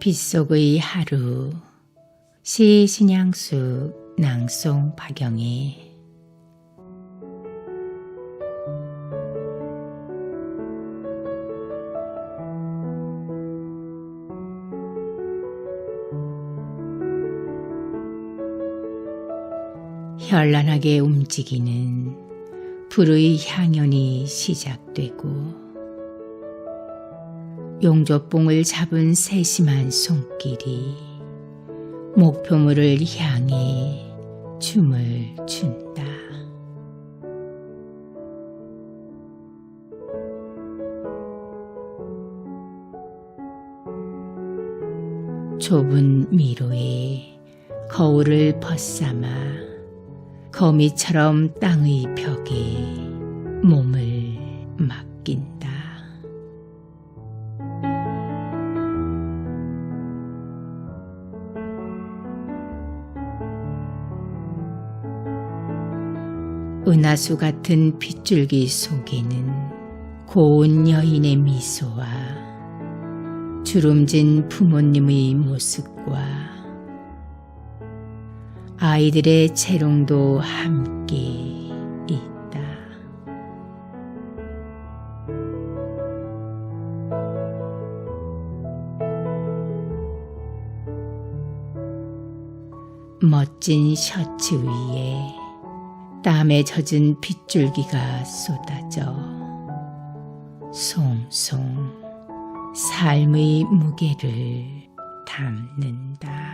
빗속의 하루. 시 신양수 낭송 박영희 현란하게 움직이는 불의 향연이 시작되고 용조뽕을 잡은 세심한 손길이 목표물을 향해 춤을 춘다. 좁은 미로에 거울을 벗삼아 거미처럼 땅의 벽에 몸을 맡긴다. 은하수 같은 빗줄기 속에는 고운 여인의 미소와 주름진 부모님의 모습과 아이들의 재롱도 함께 있다. 멋진 셔츠 위에 땀에 젖은 빗줄기가 쏟아져 송송 삶의 무게를 담는다.